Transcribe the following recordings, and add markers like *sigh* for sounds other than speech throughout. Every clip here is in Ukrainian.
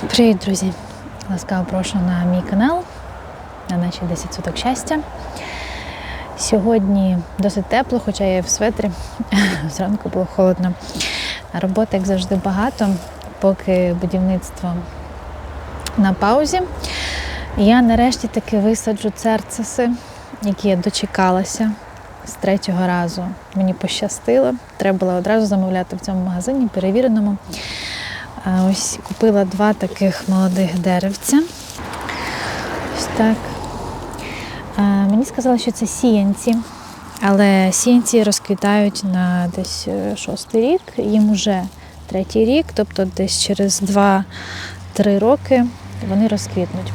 Привіт, друзі! Ласкаво прошу на мій канал, на наші 10 суток щастя. Сьогодні досить тепло, хоча я в светрі. *laughs* Зранку було холодно. Роботи, як завжди, багато, поки будівництво на паузі. Я нарешті таки висаджу церциси, які я дочекалася з третього разу. Мені пощастило. Треба було одразу замовляти в цьому магазині, перевіреному. Ось купила два таких молодих деревця. Ось так. Мені сказали, що це сіянці, але сіянці розквітають на десь е, шостий рік, їм уже третій рік, тобто десь через 2-3 роки вони розквітнуть.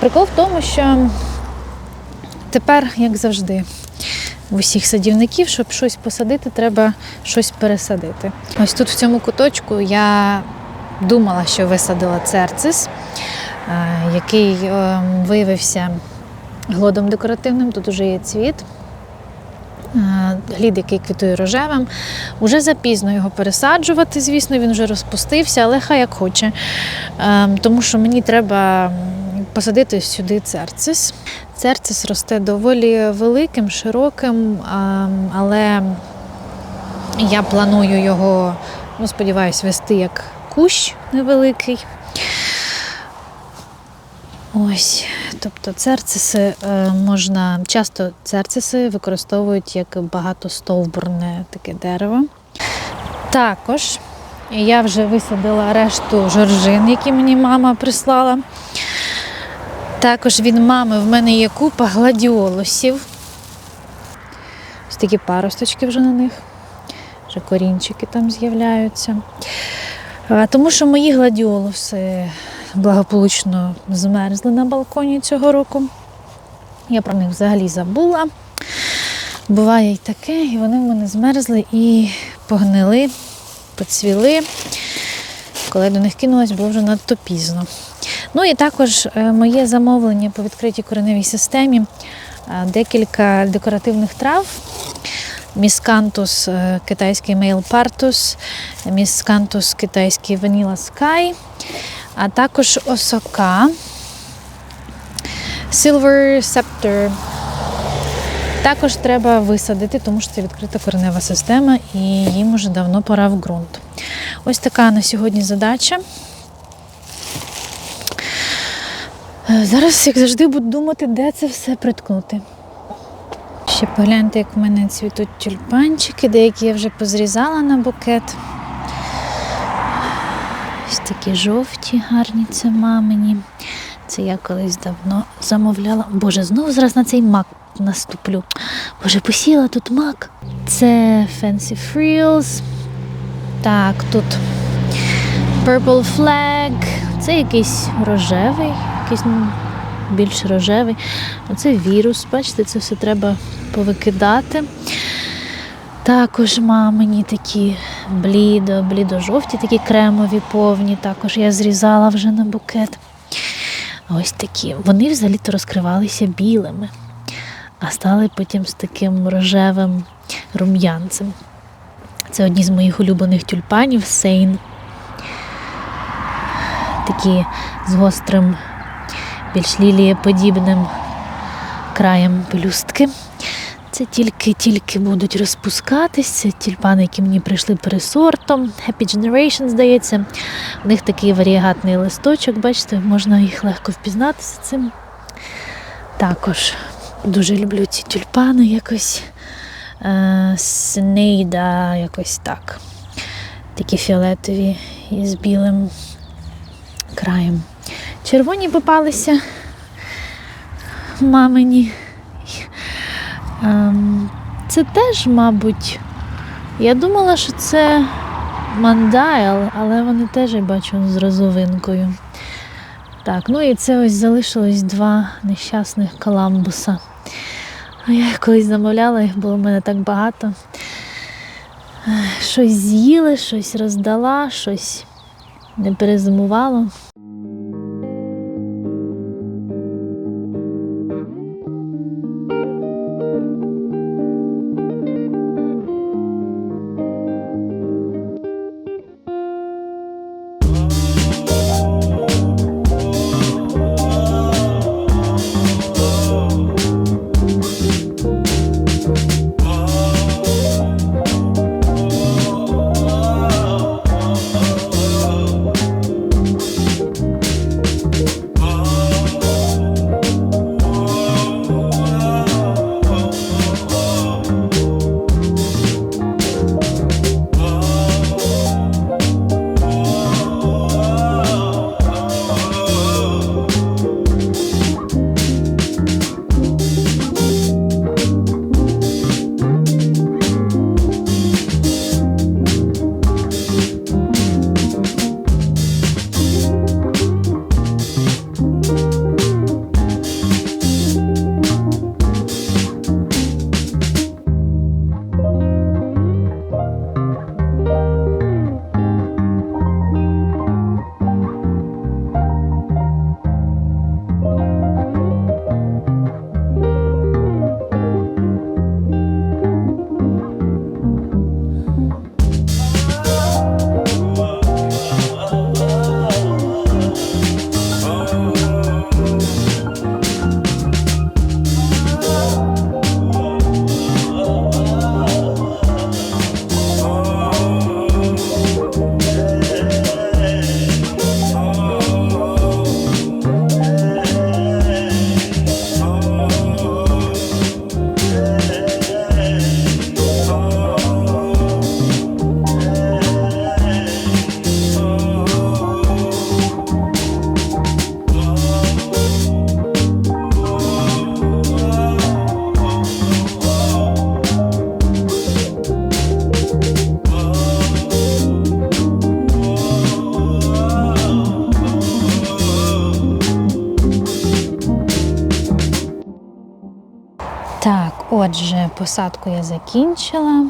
Прикол в тому, що тепер, як завжди, в усіх садівників, щоб щось посадити, треба щось пересадити. Ось тут в цьому куточку я думала, що висадила церцис, е, який е, виявився глодом декоративним. Тут уже є цвіт. Е, Глід, який квітує рожевим. Уже запізно його пересаджувати, звісно, він вже розпустився, але хай як хоче. Е, Тому що мені треба посадити сюди церцис. Церцис росте доволі великим, широким, але я планую його, ну, сподіваюся, вести як кущ невеликий. Ось, тобто церциси е, можна, часто церциси використовують як багатостовбурне таке дерево. Також я вже висадила решту жоржин, які мені мама прислала. Також від мами в мене є купа гладіолусів. Ось такі паросточки вже на них. Вже корінчики там з'являються. Тому що мої гладіолуси благополучно змерзли на балконі цього року. Я про них взагалі забула. Буває й таке, і вони в мене змерзли і погнили, поцвіли. Коли я до них кинулась, було вже надто пізно. Ну і також е, моє замовлення по відкритій кореневій системі е, декілька декоративних трав. Міскантус е, китайський Мейл Партус, міскантус китайський Vanilla Sky, а також осока, Silver Scepter. Також треба висадити, тому що це відкрита коренева система і їм уже давно пора в ґрунт. Ось така на сьогодні задача. Зараз, як завжди, буду думати, де це все приткнути. Ще погляньте, як в мене цвітуть тюльпанчики, деякі я вже позрізала на букет. Ось такі жовті, гарні це мамині. Це я колись давно замовляла. Боже, знову зараз на цей мак наступлю. Боже, посіла тут мак. Це Fancy Frills. Так, тут Purple Flag. Це якийсь рожевий, якийсь ну, більш рожевий. Оце вірус, бачите, це все треба повикидати. Також мамині такі блідо, блідо-жовті, такі кремові, повні. Також я зрізала вже на букет. Ось такі. Вони взагалі-то розкривалися білими, а стали потім з таким рожевим рум'янцем. Це одні з моїх улюблених тюльпанів Сейн. Такі з гострим, більш лілієподібним краєм пелюстки. Це тільки-тільки будуть розпускатись. Це тюльпани, які мені прийшли пересортом. Happy Generation, здається. У них такий варіагатний листочок, бачите, можна їх легко впізнатися цим. Також дуже люблю ці тюльпани якось. Е, Снейда, якось так. Такі фіолетові із білим краєм. Червоні попалися мамині. Ем, Це теж, мабуть, я думала, що це мандайл, але вони теж я бачу з розовинкою. Так, ну і це ось залишилось два нещасних каламбуса. А Я колись замовляла, їх було в мене так багато. Щось з'їли, щось роздала, щось не перезимувало. Отже, посадку я закінчила.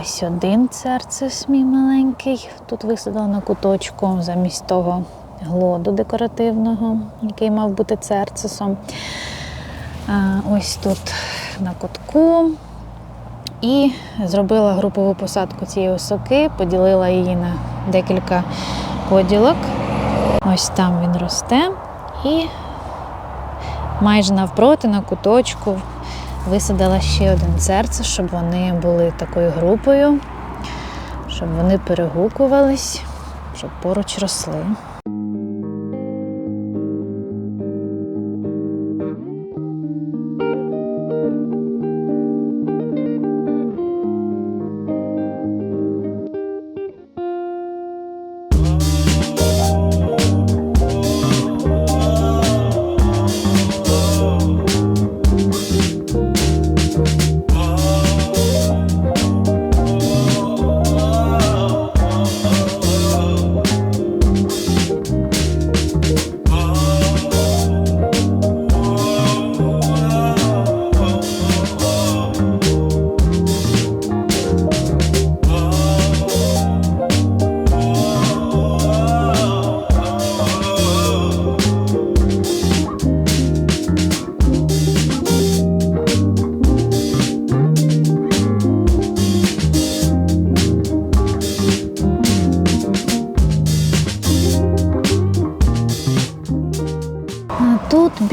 Ось один церцис мій маленький. Тут висадила на куточку замість того глоду декоративного, який мав бути церцисом. А, Ось тут на кутку. І зробила групову посадку цієї осоки, поділила її на декілька поділок. Ось там він росте. І майже навпроти на куточку висадила ще один серце, щоб вони були такою групою, щоб вони перегукувались, щоб поруч росли.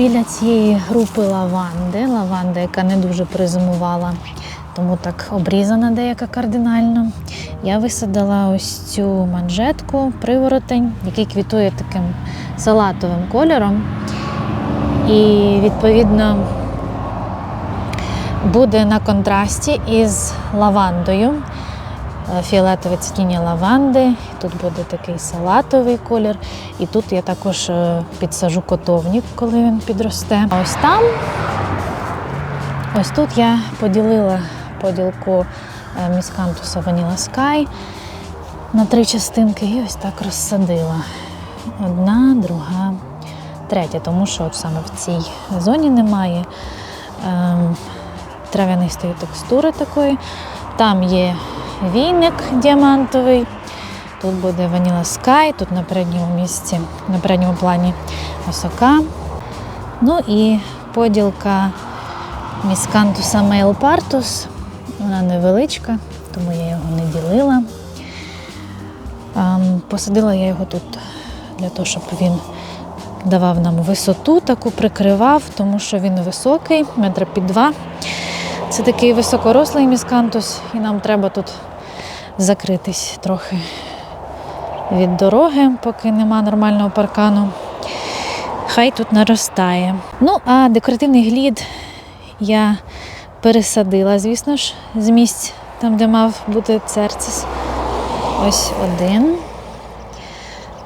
Біля цієї групи лаванди, лаванда, яка не дуже призимувала, тому так обрізана деяка кардинально. Я висадила ось цю манжетку, приворотень, який квітує таким салатовим кольором. І відповідно буде на контрасті із лавандою. Е, Фіолетове цвітіння лаванди, тут буде такий салатовий колір. І тут я також е, підсажу котовник, коли він підросте. А ось там, ось тут я поділила поділку е, міскантуса Vanilla Sky на три частинки і ось так розсадила. Одна, друга, третя, тому що от саме в цій зоні немає ем, трав'янистої текстури такої. Там є війник діамантовий. Тут буде Vanilla Sky, тут на передньому місці, на передньому плані осока. Ну і поділка міскантуса Partus. Вона невеличка, тому я його не ділила. Ем, Посадила я його тут для того, щоб він давав нам висоту, таку прикривав, тому що він високий, метра під два. Це такий високорослий міскантус, і нам треба тут закритись трохи від дороги, поки нема нормального паркану. Хай тут наростає. Ну, а декоративний глід я пересадила, звісно ж, з місць, там, де мав бути церцис. Ось один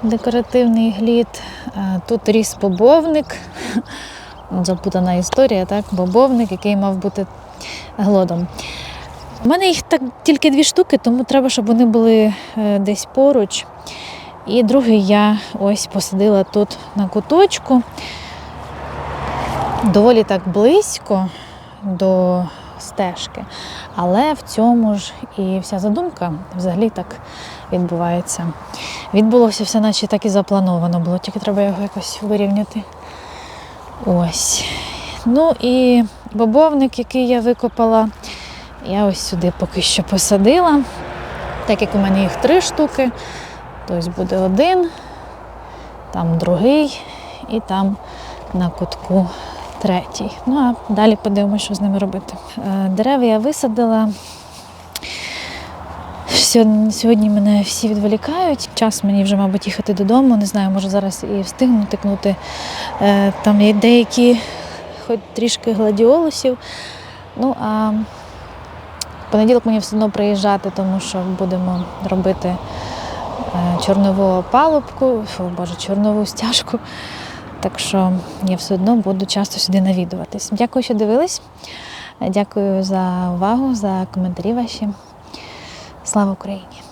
декоративний глід. Тут ріс бобовник. *laughs* Запутана історія, так? Бобовник, який мав бути глодом. У мене їх так тільки дві штуки, тому треба, щоб вони були е, десь поруч. І другий я ось посадила тут на куточку, доволі так близько до стежки. Але в цьому ж і вся задумка взагалі так відбувається. Відбулося все, наче так і заплановано було, тільки треба його якось вирівняти. Ось. Ну і бобовник, який я викопала, я ось сюди поки що посадила. Так як у мене їх три штуки, то ось буде один, там другий і там на кутку третій. Ну а далі подивимося, що з ними робити. Е, Дерева я висадила. Сьогодні, мене всі відволікають. Час мені вже, мабуть, їхати додому. Не знаю, може зараз і встигну тикнути. Е, Там є деякі, хоч трішки гладіолусів. Ну а понеділок мені все одно приїжджати, тому що будемо робити е, чорнову опалубку, фу, боже, чорнову стяжку. Так що я все одно буду часто сюди навідуватись. Дякую, що дивились. Дякую за увагу, за коментарі ваші. Слава Україні!